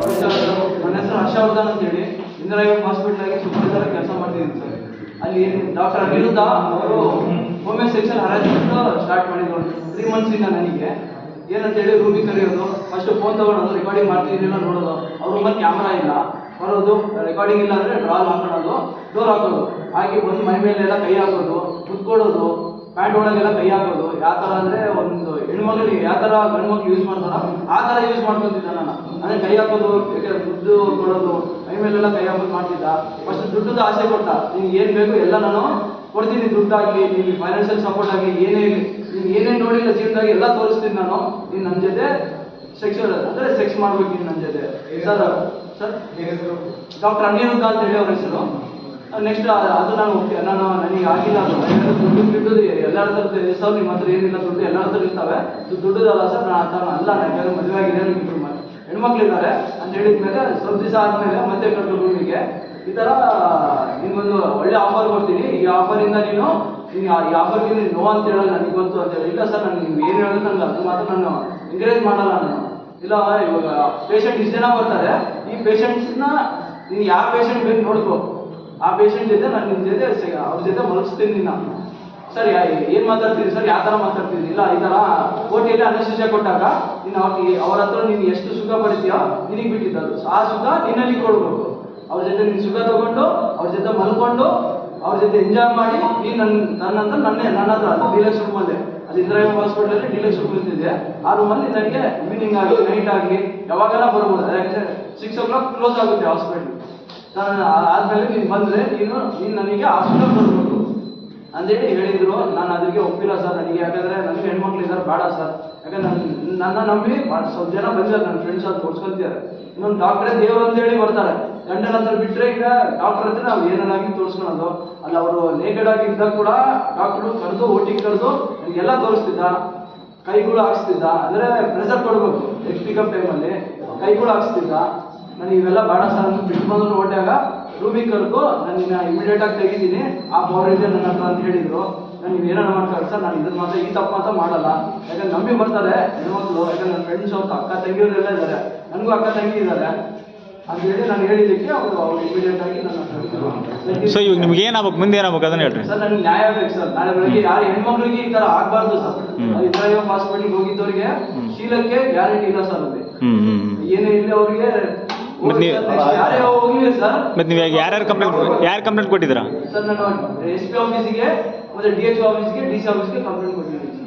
ನನ್ನ ಹೆಸರು ಹರ್ಷವರ್ಧನ್ ಅಂತೇಳಿ ಇಂದ್ರಾಯಂ ಹಾಸ್ಪಿಟಲ್ ಆಗಿ ಸುಪ್ರೀಂ ಕೆಲಸ ಮಾಡ್ತಿದ್ದೀನಿ ಸರ್. ಅಲ್ಲಿ ಡಾಕ್ಟರ್ ಅನಿರುದ್ಧ ಅವರು ಹೋಮಿಯೋ ಸೆಕ್ಷನ್ ಹರಾಜ್ಮೆಂಟ್ ಸ್ಟಾರ್ಟ್ ಮಾಡಿದ್ರು. ತ್ರೀ ಮಂತ್ಸಿಂದ ನನಗೆ. ಏನಂತೇಳಿ ರೂಮಿ ಕರೆಯೋದು. ಫಸ್ಟ್ ಫೋನ್ ತಗೊಳೋದು ರೆಕಾರ್ಡಿಂಗ್ ಮಾಡ್ತಿದ್ದೀನಿಲ್ಲ ನೋಡೋದು. ಅವ್ರ ರೂಮಲ್ಲಿ ಕ್ಯಾಮ್ರಾ ಇಲ್ಲ. ಬರೋದು ರೆಕಾರ್ಡಿಂಗ್ ಇಲ್ಲ ಅಂದರೆ ಡ್ರಾಲ್ ಹಾಕೊಳ್ಳೋದು ಡೋರ್ ಹಾಕೋದು. ಹಾಗೆ ಒಂದು ಮೈ ಮೇಲೆಲ್ಲ ಕೈ ಹಾಕೋದು, ಕುತ್ಕೊಳ್ಳೋದು ಪ್ಯಾಂಟ್ ಒಳಗೆಲ್ಲ ಕೈ ಹಾಕೋದು. ಯಾವ ಥರ ಅಂದರೆ ಒಂದು ಹೆಣ್ಮಕ್ಳಿಗೆ ಯಾವ ಥರ ಗಂಡು ಮಕ್ಳು ಯೂಸ್ ಮಾಡ್ತಾರೋ, ಆ ಥರ ಯೂಸ್ ಮಾಡ್ಕೊತಿದ್ದ ನಾನು. ಅಂದರೆ ಕೈ ಹಾಕೋದು ದುಡ್ಡು ಕೊಡೋದು ಮೈ ಮೇಲೆಲ್ಲ ಕೈ ಹಾಕೋದು ಮಾಡ್ತಿದ್ದ. ಫಸ್ಟ್ ದುಡ್ಡದ ಆಸೆ ಕೊಟ್ಟ. ನಿಮ್ಗೆ ಏನು ಬೇಕು ಎಲ್ಲ ನಾನು ಕೊಡ್ತೀನಿ ದುಡ್ಡಾಗಲಿ ನಿಮ್ಗೆ ಫೈನಾನ್ಷಿಯಲ್ ಸಪೋರ್ಟ್ ಆಗಲಿ ಏನೇ ನೀನು ಏನೇನು ನೋಡಿಲ್ಲ ಜೀವನದಾಗ ಎಲ್ಲ ತೋರಿಸ್ತೀನಿ ನಾನು. ನೀನು ನನ್ನ ಜೊತೆ ಸೆಕ್ಸುವಲ್ ಅಂದರೆ ಸೆಕ್ಸ್ ಮಾಡ್ಬೇಕು ನೀನು ನನ್ನ ಜೊತೆ. Sir sir? ಡಾಕ್ಟರ್ ಅನಿರುದ್ಧ ಅಂತ ಹೇಳಿ ಅವ್ರ ಹೆಸರು. ನೆಕ್ಸ್ಟ್ ಅದು ನಾನು ನಾನು ನನಗೆ ಆಗಿಲ್ಲ ದುಡ್ಡು ದುಡ್ಡು ಎಲ್ಲರ ಹತ್ರ ಹೆಸರು ನಿಮ್ಮ ಹತ್ರ ಏನಿಲ್ಲ ದುಡ್ಡು. ಎಲ್ಲರ ಹತ್ರ ಇರ್ತವೆ. ದುಡ್ಡುದಲ್ಲ ಸರ್, ನಾನು ಆ ಅಲ್ಲ. ನಾನು ಯಾರು ಮದುವೆ ಆಗಿದೆ ಮ- ಹೆಣ್ಮಕ್ಳಿದ್ದಾರೆ ಅಂತ ಹೇಳಿದ ಮೇಲೆ ಸ್ವಲ್ಪ ದಿವಸ ಆದಮೇಲೆ ಮತ್ತೆ ಕಟ್ಟು ರೂಮಿಗೆ ಈ ಥರ ನಿಮ್ಗೊಂದು ಒಳ್ಳೆ ಆಫರ್ ಕೊಡ್ತೀನಿ. ಈ ಆಫರಿಂದ ನೀನು ನೀನು, ಈ ಆಫರ್ಗೆ ನೀನು ನೋ ಅಂತ ಹೇಳಲ್ಲ ನನಗೆ ಗೊತ್ತು ಅಂತ ಹೇಳಿ. ಇಲ್ಲ ಸರ್ ನಾನು ನಿಮ್ಗೆ ಏನು ಹೇಳೋದು ನನಗೆ ಅದು ಮಾತ್ರ ನಾನು ಎಂಕರೇಜ್ ಮಾಡಲ್ಲ ನಾನು. ಇಲ್ಲ, ಇವಾಗ ಪೇಷಂಟ್ ಇಷ್ಟು ಜನ ಬರ್ತಾರೆ. ಈ ಪೇಷಂಟ್ಸ್ನ ನೀನು ಯಾವ ಪೇಷಂಟ್ ಬೇಕು ನೋಡ್ಕೋ. ಆ ಪೇಷಂಟ್ ಜೊತೆ ನಾನು ನಿಮ್ಮ ಜೊತೆ ಅವ್ರ ಜೊತೆ ಮಲಗಿಸ್ತೀನಿ ನಿನ್ನ ಸರ್ ಏನು ಮಾತಾಡ್ತೀರಿ ಸರ್? ಯಾವ ತರ ಮಾತಾಡ್ತೀರಿ ಇಲ್ಲ, ಈ ತರ ಕೋಟಿಯಲ್ಲಿ ಅನಶಿಕ್ಷೆ ಕೊಟ್ಟಾಗ ನೀನು ಅವ್ರಿಗೆ ಅವ್ರ ಹತ್ರ ನೀನು ಎಷ್ಟು ಸುಖ ಪಡಿತೀಯೋ ನಿನಗೆ ಬಿಟ್ಟಿದ್ದು ಆ ಸುಖ ನಿನ್ನಲ್ಲಿ ಕೊಡ್ಬೇಕು. ಅವ್ರ ಜೊತೆ ನೀನು ಸುಖ ತಗೊಂಡು, ಅವ್ರ ಜೊತೆ ಮಲ್ಕೊಂಡು, ಅವ್ರ ಜೊತೆ ಎಂಜಾಯ್ ಮಾಡಿ, ನೀನು ನನ್ನ ನನ್ನ ಹತ್ರ ನನ್ನೇ, ನನ್ನ ಹತ್ರ ಅದು ಡಿಲಕ್ಸ್ ರೂಮಲ್ಲೇ. ಅದು ಇಂದಿರಾ ಹಾಸ್ಪಿಟಲಲ್ಲಿ ಡಿಲಕ್ಸ್ ರೂಮ್ ಇರ್ತಿದೆ ಆ ರೂಮಲ್ಲಿ ನನಗೆ ಈವ್ನಿಂಗ್ ಆಗಲಿ ನೈಟ್ ಆಗಲಿ ಯಾವಾಗೆಲ್ಲ ಬರ್ಬೋದು. ಯಾಕಂದರೆ ಸಿಕ್ಸ್ ಓ ಕ್ಲಾಕ್ ಕ್ಲೋಸ್ ಆಗುತ್ತೆ ಹಾಸ್ಪಿಟಲ್ ನಾನು ಆದ್ಮೇಲೆ ನೀನು ಬಂದರೆ ನೀನು ನೀನು ನನಗೆ ಹಾಸ್ಪಿಟಲ್ ಬರಬೇಕು ಅಂತೇಳಿ ಹೇಳಿದ್ರು? ನಾನು ಅದಕ್ಕೆ ಒಪ್ಪಿಲ್ಲ ಸರ್. ನನಗೆ ಯಾಕಂದರೆ ನನಗೆ ಹೆಣ್ಮಕ್ಳು ಇದ್ದಾರೆ ಬೇಡ ಸರ್. ಯಾಕಂದ್ರೆ ನನ್ನ ನನ್ನ ನಂಬಿ ಸ್ವಲ್ಪ ಜನ ಬಂದಿದ್ದಾರೆ ನನ್ನ ಫ್ರೆಂಡ್ಸ್ ಅದು ತೋರಿಸ್ಕೊಂತಿದ್ದಾರೆ. ಇನ್ನೊಂದು ಡಾಕ್ಟ್ರೇ ದೇವರು ಅಂತೇಳಿ ಬರ್ತಾರೆ. ಗಂಡನ ಹತ್ರ ಬಿಟ್ಟರೆ ಈಗ ಡಾಕ್ಟರ್ ಹತ್ರ ನಾವು ಏನಾಗಿ ತೋರಿಸ್ಕೊಳೋದು. ಅಲ್ಲಿ ಅವರು ನೇಗಡ್ ಆಗಿ ಇದ್ದಾಗ ಕೂಡ ಡಾಕ್ಟ್ರು ಕರೆದು ಓಟಿಗೆ ಕರೆದು ನನಗೆಲ್ಲ ತೋರಿಸ್ತಿದ್ದ. ಕೈಗಳು ಹಾಕ್ಸ್ತಿದ್ದ. ಅಂದರೆ ಪ್ರೆಸರ್ ಕೊಡಬೇಕು. ಎಕ್ಸ್ ಪಿಕಪ್ ಟೈಮಲ್ಲಿ ಕೈಗಳು ಹಾಕ್ಸ್ತಿದ್ದ. ನಾನು ಇವೆಲ್ಲ ಬೇಡ ಸರ್ ಬಿಟ್ಟು ಬಂದು ನೋಡಿದಾಗ ರೂಮಿಗೆ ಕರ್ಕೋ ನಾನು ಇಮಿಡಿಯೇಟ್ ಆಗಿ ತೆಗಿತೀನಿ ಆ ಪವರ್ ಇದೆ ನನ್ನ ಹತ್ರ ಅಂತ ಹೇಳಿದ್ರು. ನಾನು ನೀವು ಏನಾರ ಮಾಡ್ತಾರೆ ಸರ್ ನಾನು ಇದನ್ನ ಮಾತ್ರ ಈ ತಪ್ಪು ಮಾತ್ರ ಮಾಡಲ್ಲ. ಯಾಕಂದ್ರೆ ನಂಬಿ ಬರ್ತಾರೆ ಹೆಣ್ಮಕ್ಳು ಯಾಕಂದ್ರೆ ನನ್ನ ಫ್ರೆಂಡ್ಸ್ ಅವ್ರ ಅಕ್ಕ ತಂಗಿಯವರೆಲ್ಲ ಇದ್ದಾರೆ ನನಗೂ ಅಕ್ಕ ತಂಗಿ ಇದ್ದಾರೆ ಅಂತ ಹೇಳಿ ನಾನು ಹೇಳಿದ್ದಕ್ಕೆ ಅವರು ಅವ್ರು ಇಮಿಡಿಯೇಟ್ ಆಗಿ ನನ್ನ. ಸೊ ಇವಾಗ ನಿಮ್ಗೆ ಏನಾಗಬೇಕು ಮುಂದೆ ಏನಾಗಬೇಕು ಅದನ್ನ ಹೇಳ್ರಿ. ಸರ್ ನನಗೆ ನ್ಯಾಯ ಬೇಕು ಸರ್. ನಾಳೆ ಬೆಳಗ್ಗೆ ಯಾರು ಹೆಣ್ಮಕ್ಳಿಗೆ ಈ ತರ ಆಗ್ಬಾರ್ದು ಸರ್. ಇತರ ಇಬ್ರಾಹಿಂ ಹೋಗಿದ್ದವ್ರಿಗೆ ಹೋಗಿದ್ದವರಿಗೆ ಶೀಲಕ್ಕೆ ಗ್ಯಾರಂಟಿ ಇಲ್ಲ ಸರ್ ಅಲ್ಲಿ. ಏನೇ ಇಲ್ಲ ಅವರಿಗೆ ಮತ್ತ್ ನೀವ್- ಯಾರೇ ಹೋಗ್ಲಿ ಸರ್. ಮತ್ತೆ ನೀವು ಯಾರ್ಯಾರು ಕಂಪ್ಲೇಂಟ್ ಯಾರು ಕಂಪ್ಲೇಂಟ್ ಕೊಟ್ಟಿದ್ದೀರಾ? ಸರ್ ನಾನು ಎಸ್ ಪಿ ಆಫೀಸಿಗೆ ಮತ್ತೆ ಡಿ ಎಚ್ ಆಫೀಸ್ಗೆ ಡಿ ಸಿ ಆಫೀಸ್ಗೆ ಕಂಪ್ಲೇಂಟ್ ಕೊಟ್ಟಿದ್ದೀನಿ